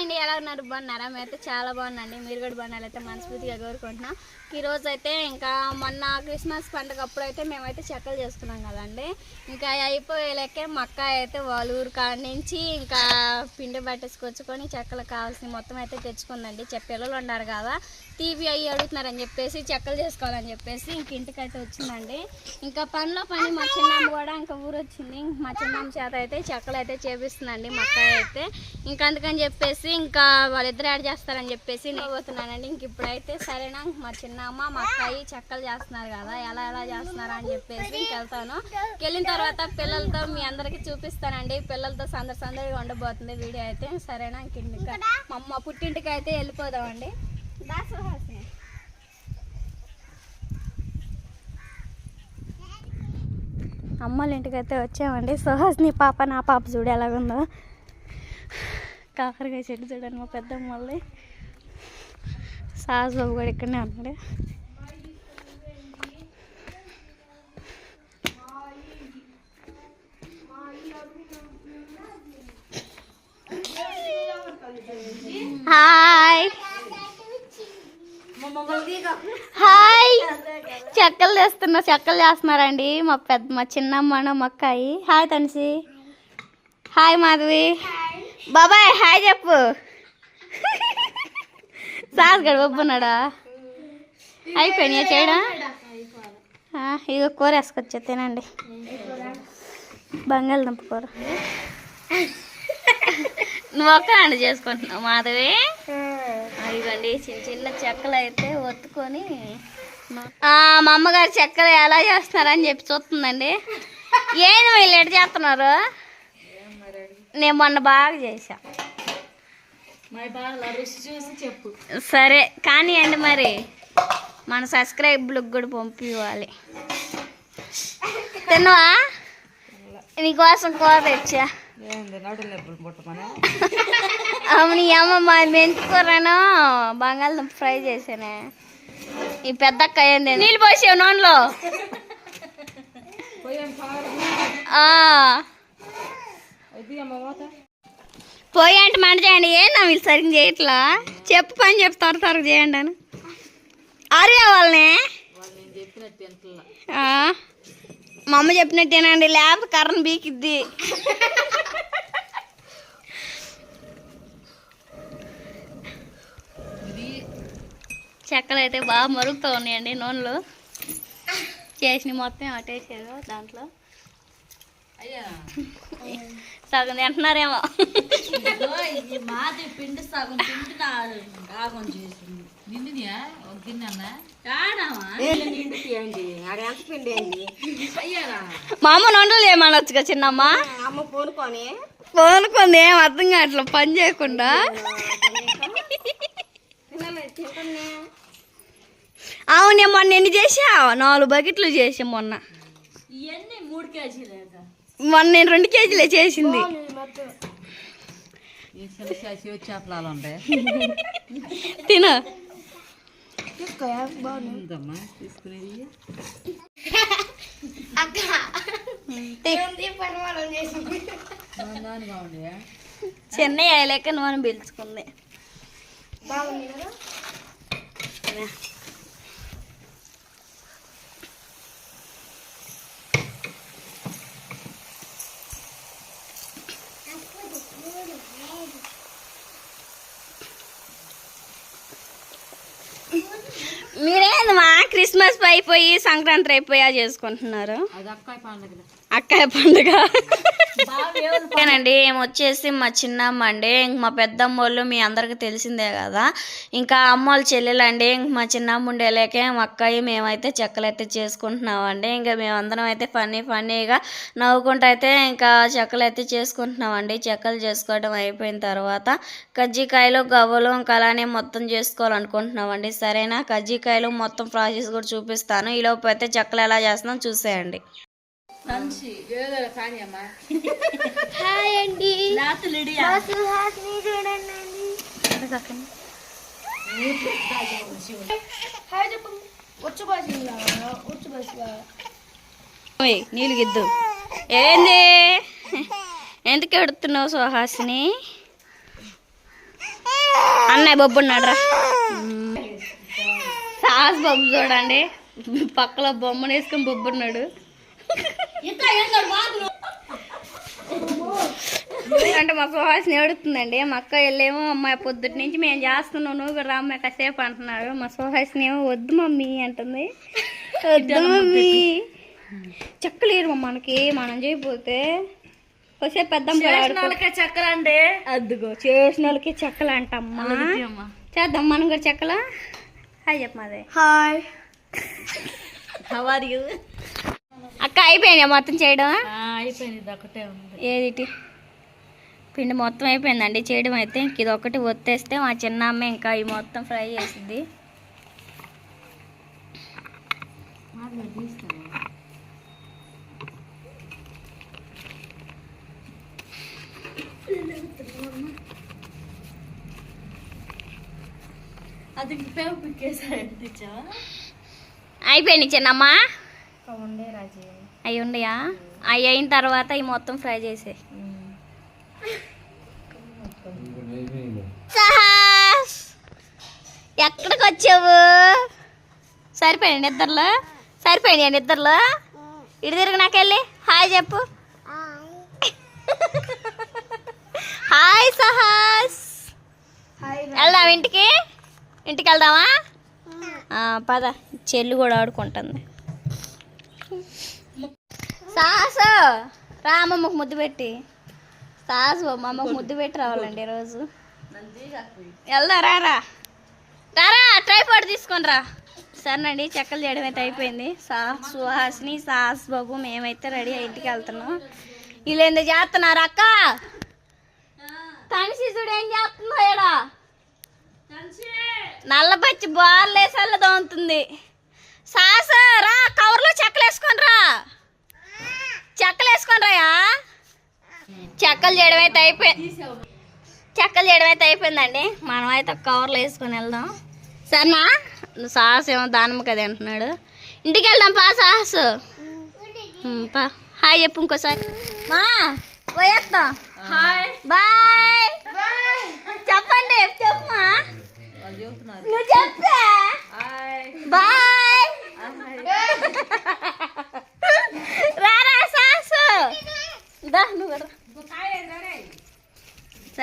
అండి ఎలా ఉన్నారు? బాగున్నారా? మేమైతే చాలా బాగున్నాండి మీరు కూడా బాగున్నారైతే మనస్ఫూర్తిగా కోరుకుంటున్నాం. ఈరోజు అయితే ఇంకా మొన్న క్రిస్మస్ పండుగ అప్పుడు అయితే మేమైతే చెక్కలు చేసుకున్నాం కదండి. ఇంకా అయిపోయే అయిపోయేలాకే మక్క అయితే వాళ్ళ ఊరు కాడ నుంచి ఇంకా పిండి పట్టేసుకొచ్చుకొని చెక్కలు కావాల్సిన మొత్తం అయితే తెచ్చుకుందండి. చె పిల్లలు ఉన్నారు కదా టీవీ అయ్యి అడుగుతున్నారని చెప్పేసి చెక్కలు చేసుకోవాలని చెప్పేసి ఇంక ఇంటికి అయితే వచ్చిందండి. ఇంకా పనిలో పని మా చిన్నమ్మ కూడా ఇంకా ఊరు వచ్చింది. మా చిన్నమ్మ చేత అయితే చెక్కలు అయితే చేపిస్తుందండి మా అయితే. ఇంకా అందుకని చెప్పేసి ఇంకా వాళ్ళిద్దరు యాడ్ చేస్తారని చెప్పేసి నేను పోతున్నానండి ఇంక ఇప్పుడైతే సరేనా మా చిన్నమ్మ మా అక్కయ్య చెక్కలు చేస్తున్నారు కదా ఎలా ఎలా చేస్తున్నారు అని చెప్పేసి ఇంక వెళ్తాను. వెళ్ళిన తర్వాత పిల్లలతో మీ అందరికి చూపిస్తానండి. పిల్లలతో సందడి సందడిగా ఉండబోతుంది వీడియో అయితే. సరేనా ఇంక ఇంకా మా అమ్మ పుట్టింటికి అయితే వెళ్ళిపోదామండి. అమ్మల ఇంటికి అయితే వచ్చామండి. సుహాసిని పాప నా పాప చూడు ఎలాగుందో. కాకరకాయ చెట్టు చూడండి మా పెద్దమ్మ వాళ్ళది సాహస్ బాబు కూడా ఇక్కడనే ఉన్నాడు. హాయ్. హాయ్. చెక్కలు తెస్తున్నా చెక్కలు చేస్తున్నారండి మా పెద్ద మా చిన్నమ్మను మా అక్కాయి. హాయ్ తనిసి. హాయ్ మాధవి. బాబాయ్ హాయ్ చెప్పు. సాస్ గడు ఒప్పున్నాడా అయిపోయినాయా చేయడం? ఆ, కూర వేసుకొచ్చా తినండి. బంగాళదుంప కూర. నువ్వు ఒక్క చేసుకుంటున్నావు మాధవి? ఇవ్వండి చిన్న చిన్న చెక్కలు అయితే ఒత్తుకొని మా అమ్మగారు చెక్కలు ఎలా చేస్తున్నారని చెప్పి చూస్తుందండి. ఏంది వీళ్ళు ఎటు చేస్తున్నారు? నేను మొన్న బాగా చేసా సరే కానివ్వండి మరి. మన సబ్స్క్రైబ్లకు కూడా పంపివ్వాలి. తిన్నవా? నీకోసం కూర తెచ్చా. అవును అమ్మ మా మెంతి కూరను బంగాళదుంప ఫ్రై చేసానే ఈ పెద్ద ఏంది నీళ్ళు పోసావు నూనెలో? ఆ. పోయి అంటే మంట చేయండి. ఏందా వీళ్ళు సరిగ్గా చేయట్లా? చెప్పు పని చెప్పు త్వర త్వరగా చేయండి అని. అరే వాళ్ళని. మా అమ్మ చెప్పినట్టేనండి లేకపోతే కర్రను బీకిద్ది. చెక్కలు అయితే బాగా మరుగుతూ ఉన్నాయండి నూనెలో. చేసిన మొత్తం అటేసారు దాంట్లో. సగం తింటున్నారేమో. మాది పిండి సగం పిండి రాగం చేసింది. నిండినియా? ఒక గిన్నె అన్నా? అయ్యారా? మా అమ్మ నొండలు చేయమనొచ్చుగా చిన్నమ్మ? అమ్మ పూనుకొని. పోనుకుంది ఏం అర్థం కావట్లేదు పని చేయకుండా. అవునే మొన్న ఎన్ని చేసావు? నాలుగు బకెట్లు చేసా మొన్న. ఇవన్నీ మూడు కేజీలేక మొన్న నేను రెండు కేజీలే చేసింది. తిను. చిన్న అయ్యలేక నూనె పీల్చుకుంది. మీరేంది మా క్రిస్మస్ అయిపోయి సంక్రాంతి అయిపోయా చేసుకుంటున్నారు. అక్కయ్య పండుగ. ఓకేనండి ఏమొచ్చేసి వచ్చేసి మా చిన్నమ్మ అండి ఇంక మా పెద్దమ్మ వాళ్ళు మీ అందరికి తెలిసిందే కదా. ఇంకా అమ్మ వాళ్ళ చెల్లెలండి ఇంక మా చిన్నమ్మ ఉండేలేకే మా అక్కయ్య మేమైతే చెక్కలు అయితే చేసుకుంటున్నామండి. ఇంకా మేమందరం అయితే ఫన్నీ ఫన్నీగా నవ్వుకుంటూ అయితే ఇంకా చెక్కలు అయితే చేసుకుంటున్నామండి. చెక్కలు చేసుకోవడం అయిపోయిన తర్వాత కజ్జికాయలు గవ్వలు ఇంకా అలానే మొత్తం చేసుకోవాలనుకుంటున్నామండి. సరేనా? కజ్జికాయలు మొత్తం ప్రాసెస్ కూడా చూపిస్తాను. ఈలోపు అయితే చెక్కలు ఎలా చేస్తున్నాం చూసేయండి. మనిషి ఏదో కానీ అమ్మా. హాయ్ అండి. లేతలిడియా నీళ్ళు గిద్దు. ఏంది? ఎందుకు ఎడుతున్నావు సుహాసిని? అన్నయ్య బొబ్బు రా సాస్ బొమ్మ చూడండి. పక్కలో బొమ్మను వేసుకొని బొబ్బు అంటే మా సుహాసిని ఏడుతుందండి మా అక్క వెళ్ళేమో అమ్మాయి పొద్దుటి నుంచి మేము చేస్తున్నాం నువ్వు కూడా రామ్మ కాసేపు అంటున్నారు. మా సుహాసిని ఏమో వద్దు మమ్మీ అంటుంది. వద్దు మమ్మీ. చెక్కలేరు మనకి మనం చేయకపోతే. వచ్చే పెద్ద చక్కర అంటే అద్దుగో చేసిన వాళ్ళకి చెక్కలు అంటమ్మా చేద్దాం మనం కూడా చెక్కలా? హాయ్ చెప్ప మాదే. హాయ్. హౌ ఆర్ యు అక్క అయిపోయింది మొత్తం చేయడం? అయిపోయింది ఇది ఒకటే ఉంది. ఏదిటి? పిండి మొత్తం అయిపోయిందండి చేయడం అయితే ఇంక ఇది ఒకటి ఒత్తేస్తే మా చిన్న అమ్మ ఇంకా ఈ మొత్తం ఫ్రై చేసింది. అది అయిపోయింది చిన్నమ్మ. అవి ఉండయా అవి అయిన తర్వాత ఈ మొత్తం ఫ్రై చేసే ఎక్కడికి వచ్చావు సరిపోయింది నిద్రలో? సరిపోయింది నిద్రలో? ఇటు తిరిగి నాకెళ్ళి. హాయ్ చెప్పు. హాయ్ సహాస్! వెళ్దాం ఇంటికి? ఇంటికి వెళ్దామా పద. చెల్లి కూడా ఆడుకుంటుంది. సాసు రా అమ్మమ్మకు ముద్దు పెట్టి. సాసు మా అమ్మకు ముద్దు పెట్టి రావాలండి ఈరోజు. వెళ్దా రారా రారా ట్రైపాడ్ తీసుకొని రా. సరేనండి చెక్కలు చేయడం అయితే అయిపోయింది. సా సుహాసిని సాస్ బాబు మేమైతే రెడీ ఇంటికి వెళ్తున్నాం. వీళ్ళు ఎందుకు చేస్తున్నారు అక్క? చూడు ఏం చేస్తుందో ఇక్కడ నల్ల పచ్చి బాల్ వేసల్లా దోముతుంది. సాస రా కవర్లో చెక్కలు వేసుకొని రా చెక్కలు వేసుకొని రాయా చెక్కలు చేయడం అయితే అయిపోయింది చెక్కలు చేయడం అయితే అయిపోయిందండి. మనం అయితే ఒక కవర్లో వేసుకొని వెళ్దాం. సరేనా? సాహస్ ఏమో దానమ్మ కదా అంటున్నాడు. ఇంటికి వెళ్దాం పా సాహస్. పా. హాయ్ చెప్పు ఇంకోసారి. మా పోయేస్తాం హాయ్. బాయ్. చెప్పండి చెప్పమా నువ్వు చెప్పా. హాయ్. బాయ్. రారా సాసు దా నువ్వు రా.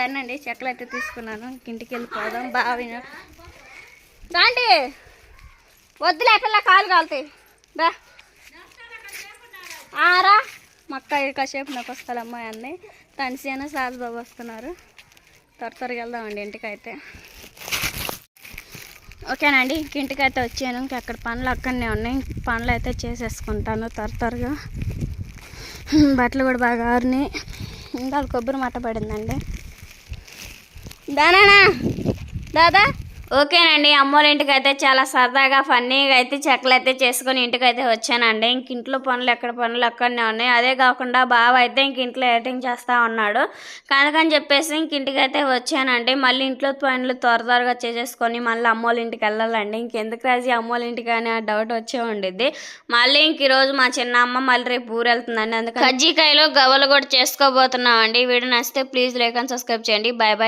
సరేనండి చెక్కలు అయితే తీసుకున్నాను. ఇంటికి వెళ్ళిపోదాం బాగా దాండి వద్దులే పిల్ల కాలు కాలుతాయి. రా ఆ, రా మక్క కాసేపు నాకు వస్తారు అమ్మాయి అన్నీ తనిసేన సాధుబాబు వస్తున్నారు. త్వర త్వరగా వెళ్దామండి ఇంటికైతే. ఓకేనండి ఇంటికి అయితే వచ్చాను. ఇంక అక్కడ పనులు అక్కడనే ఉన్నాయి. పనులు అయితే చేసేసుకుంటాను త్వర త్వరగా. బట్టలు కూడా బాగా ఆరినాయి. ఇంకా కొబ్బరి మట్ట పడిందండి. దానా దాదా? ఓకేనండి అమ్మోళ్ళ ఇంటికి అయితే చాలా సరదాగా ఫన్నీగా అయితే చెక్కలు అయితే చేసుకొని ఇంటికి అయితే వచ్చానండి. ఇంక ఇంట్లో పనులు ఎక్కడ పనులు అక్కడనే ఉన్నాయి. అదే కాకుండా బావ అయితే ఇంక ఇంట్లో ఎడిటింగ్ చేస్తూ ఉన్నాడు. కనుకని చెప్పేసి ఇంక ఇంటికి అయితే వచ్చానండి. మళ్ళీ ఇంట్లో పనులు త్వర త్వరగా చేసేసుకొని మళ్ళీ అమ్మోళ్ళ ఇంటికి వెళ్ళాలండి. ఇంకెందుకు రాజీ అమ్మోళ్ళ ఇంటికి అని ఆ డౌట్ వచ్చే ఉండిద్ది. మళ్ళీ ఇంక ఈరోజు మా చిన్న అమ్మ మళ్ళీ రేపు ఊరు వెళ్తుందండి. అందుకని కజ్జికాయలు గవ్వలు కూడా చేసుకోబోతున్నామండి. వీడియో నచ్చితే ప్లీజ్ లైక్ అండ్ సబ్స్క్రైబ్ చేయండి. Bye bye